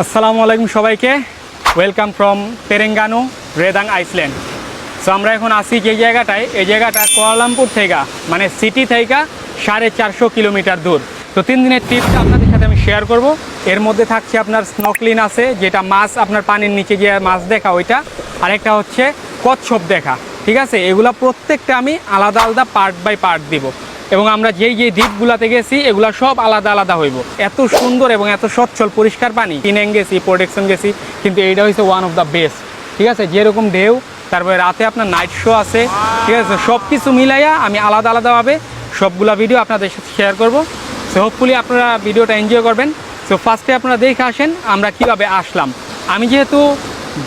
আসসালামু আলাইকুম সবাইকে। Welcome from Terengganu Redang island so আমরা এখন আসি যে জায়গাটায়, এই জায়গাটা কোয়ালামপুর থেকে মানে সিটি থেকে সাড়ে চারশো কিলোমিটার দূর। তো তিন দিনের ট্রিপটা আপনাদের সাথে আমি শেয়ার করব। এর মধ্যে থাকছে আপনার স্নকলিন আছে, যেটা মাছ, আপনার পানির নিচে গিয়ে মাছ দেখা ওইটা। আরেকটা হচ্ছে কচ্ছপ দেখা, ঠিক আছে? এগুলা প্রত্যেকটা আমি আলাদা আলাদা পার্ট বাই পার্ট দিব। এবং আমরা যেই যেই দ্বীপগুলাতে গেছি, এগুলা সব আলাদা আলাদা হইব। এত সুন্দর এবং এত সচ্ছল পরিষ্কার পানি। কিনেং গেছি প্রোটেকশন গেছি, কিন্তু এইটা হচ্ছে ওয়ান অফ দ্য বেস্ট ঠিক আছে? যেরকম ঢেউ, তারপরে রাতে আপনার নাইট শো আছে। ঠিক আছে? সব কিছু মিলাইয়া আমি আলাদা আলাদাভাবে সবগুলা ভিডিও আপনাদের সাথে শেয়ার করব। সো হোপফুলি আপনারা ভিডিওটা এনজয় করবেন। সো ফার্স্টে আপনারা দেখে আসেন আমরা কীভাবে আসলাম। আমি যেহেতু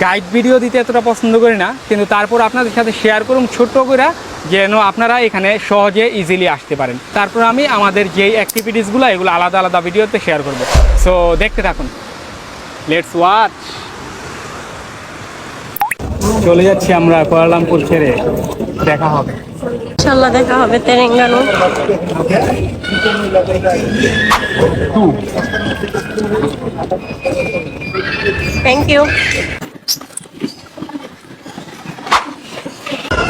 গাইড ভিডিও দিতে এতটা পছন্দ করি না, কিন্তু তারপর আপনাদের সাথে শেয়ার করুন ছোট্ট করে যেন আপনারা এখানে সহজে ইজিলি আসতে পারেন। তারপর আমি আমাদের যেই অ্যাক্টিভিটিসগুলো এগুলো আলাদা আলাদা ভিডিওতে শেয়ার করব। সো দেখতে থাকুন। লেটস ওয়াচ চলে যাচ্ছি আমরা কোয়ালালামপুর ছেড়ে। দেখা হবে। ইনশাল্লাহ দেখা হবে তেলেঙ্গানা। থ্যাংক ইউ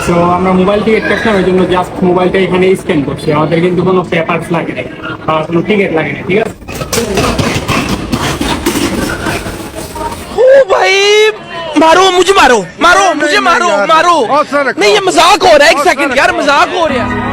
সো আমরা মোবাইল টিকিট কাটলাম ওই জন্য জাস্ট মোবাইলটা এখানে স্ক্যান করছি আমাদের কিন্তু কোনো পেপারস লাগে না বা কোনো টিকিট লাগে না ঠিক আছে ओ भाई मारो मुझे मारो मारो मुझे मारो मारो हौसला रखो। नहीं ये मजाक हो रहा है एक हौसला सेकंड यार रखो। मजाक हो रहा है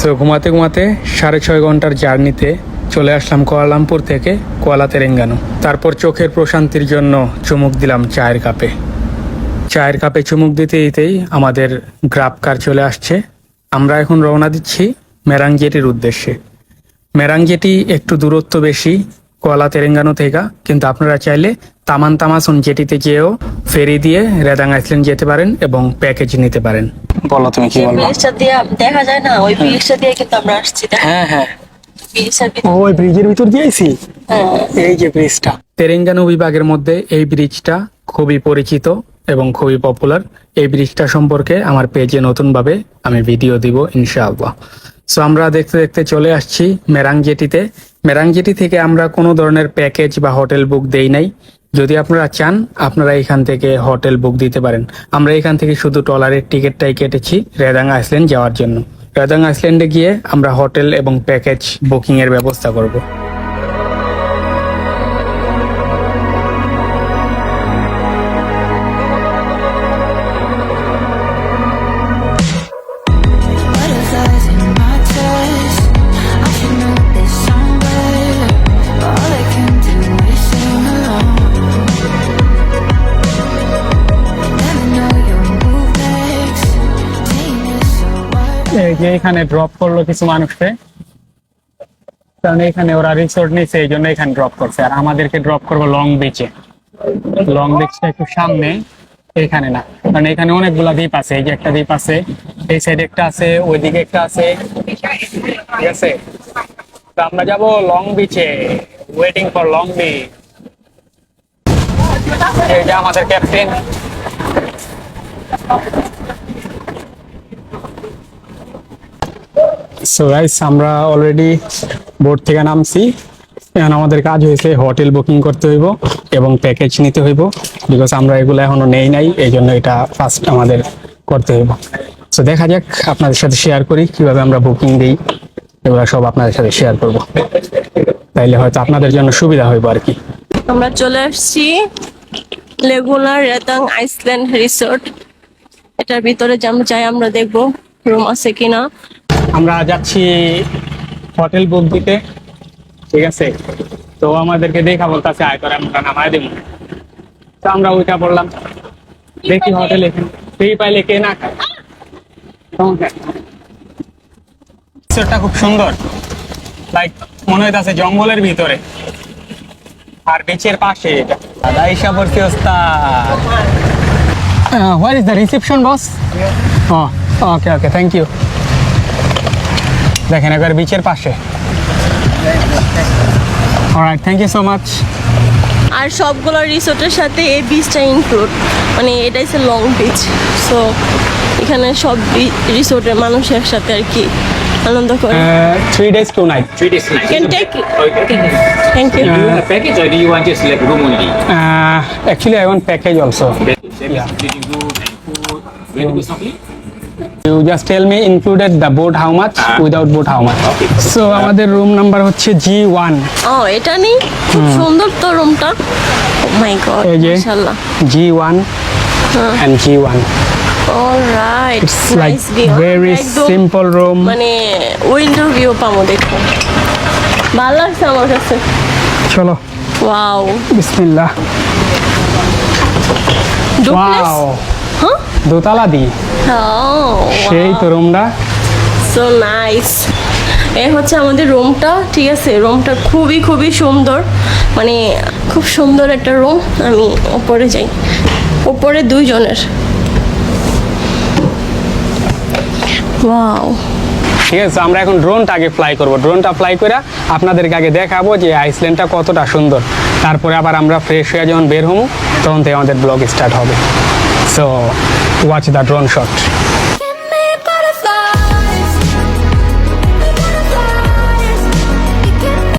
সো ঘুমাতে ঘুমাতে সাড়ে ছয় ঘণ্টার জার্নিতে চলে আসলাম কোয়ালামপুর থেকে কোয়ালা তেরেঙ্গানু তারপর চোখের প্রশান্তির জন্য চুমুক দিলাম চায়ের কাপে। চায়ের কাপে চুমুক দিতে দিতেই আমাদের গ্রাফ কার চলে আসছে। আমরা এখন রওনা দিচ্ছি মেরাং জেটির উদ্দেশ্যে। মেরাং জেটি একটু দূরত্ব বেশি কোয়ালা তেরেঙ্গানো থেকে, কিন্তু আপনারা চাইলে তামান তামাসুন জেটিতে যেয়েও ফেরি দিয়ে রেদাং আইসল্যান্ড যেতে পারেন এবং প্যাকেজ নিতে পারেন। বলো তুমি কি বলব? ব্রিজটা দিয়ে দেখা যায় না ওই ব্রিজটা দিয়ে কিন্তু আমরা আসছি হ্যাঁ হ্যাঁ। ওই ব্রিজের ভিতর দিয়েছি হ্যাঁ। এই যে ব্রিজটা। তেরেঙ্গানু বিভাগের মধ্যে এই ব্রিজটা খুবই পরিচিত এবং খুবই পপুলার এই ব্রিজটা সম্পর্কে আমার পেজে নতুনভাবে আমি ভিডিও দিব ইনশাআল্লাহ। সো আমরা দেখতে দেখতে চলে আসছি মেরাং জেটিতে। মেরাং জেটি থেকে আমরা কোনো ধরনের প্যাকেজ বা হোটেল বুক দেই নাই। যদি আপনারা চান, আপনারা এখান থেকে হোটেল বুক দিতে পারেন। আমরা এখান থেকে শুধু ট্রলারের টিকিটটাই কেটেছি রেদাং আইসল্যান্ড যাওয়ার জন্য। রেদাং আইসল্যান্ডে গিয়ে আমরা হোটেল এবং প্যাকেজ বুকিং এর ব্যবস্থা করব। এই যে এখানে ড্রপ করল কিছু মানুষকে। কারণ এখানে ওরা রিসোর্ট নিচ্ছে এই জন্য এখানে ড্রপ করছে। আর আমাদেরকে ড্রপ করব লং বিচে লং বিচটা একটু সামনে, এখানে না। কারণ এখানে অনেকগুলা দ্বীপ আছে। এই যে একটা দ্বীপ আছে, এই সাইডে একটা আছে, ওইদিকে একটা আছে। ঠিক আছে? তো আমরা যাব লং বিচে ওয়েটিং ফর লং বিচ এই যে আমাদের ক্যাপ্টেন সো গাইস আমরা অলরেডি বোর্ড থেকে নামছি। এখন আমাদের কাজ হয়েছে হোটেল বুকিং করতে হইব এবং প্যাকেজ নিতে হইব। বিকজ আমরা এগুলো এখনও নেই নাই, এই জন্য এটা ফার্স্ট আমাদের করতে হইব। সো দেখা যাক, আপনাদের সাথে শেয়ার করি, কীভাবে আমরা বুকিং দিই। এগুলো সব আপনাদের সাথে শেয়ার করব। তাইলে হয়তো আপনাদের জন্য সুবিধা হইব আর কি। আমরা চলে আসছি লেগুনা রেতাং আইসল্যান্ড রিসোর্ট এটার ভিতরে যেমন চাই আমরা দেখব রুম আছে কিনা। আমরা যাচ্ছি হোটেল বুক দিতে ঠিক আছে? তো আমাদেরকে দেখা বলতেছে আয় করে আমরা নামায় দেবো তো আমরা ওইটা বললাম দেখি হোটেল এখানে। ফ্রি পাইলে কে না খায়? খুব সুন্দর। লাইক মনে হইতাছে জঙ্গলের ভিতরে। আর বিচের পাশে। এটা দাদা ইসা ভর্তি ওস্তাদ where is the reception boss O okay okay thank you দেখেন একবার বিচের পাশে। Alright thank you so much আর সবগুলো রিসোর্টের সাথে এই বিচটা ইনক্লুড মানে এটাই সে লং বিচ সো এখানে সব রিসোর্টের মানুষ একসাথে আর কি আনন্দ করে। Three days two night three days night thank you package R actually I package also you just tell me included the boat how much Ah. Without boat how much Okay. আমাদের room number হচ্ছে G one ও এটা নেই? খুব সুন্দর তো রুমটা god এই যে মাশাআল্লাহ। G one and alright it's like very simple room মানে উইন্ডো ভিউ পাবো দেখো। ভালো লাগছে আমার কাছে। চলো। ওয়াও বিসমিল্লাহ। ডুপ্লেক্স হ্যাঁ দোতলা দি। সেই তো রুমটা। সো নাইস এই হচ্ছে আমাদের রুমটা ঠিক আছে? রুমটা খুবই খুবই সুন্দর। মানে খুব সুন্দর একটা রুম। আমি ওপরে যাই। ওপরে দুইজনের। ওয়াও ঠিক আছে আমরা এখন ড্রোনটা আগে ফ্লাই করব। ড্রোনটা ফ্লাই করে আপনাদেরকে আগে দেখাবো যে আইসল্যান্ডটা কতটা সুন্দর। তারপরে আবার আমরা ফ্রেশ হয়ে যখন বের হব তখন থেকে আমাদের ব্লগ স্টার্ট হবে। So watch the drone shot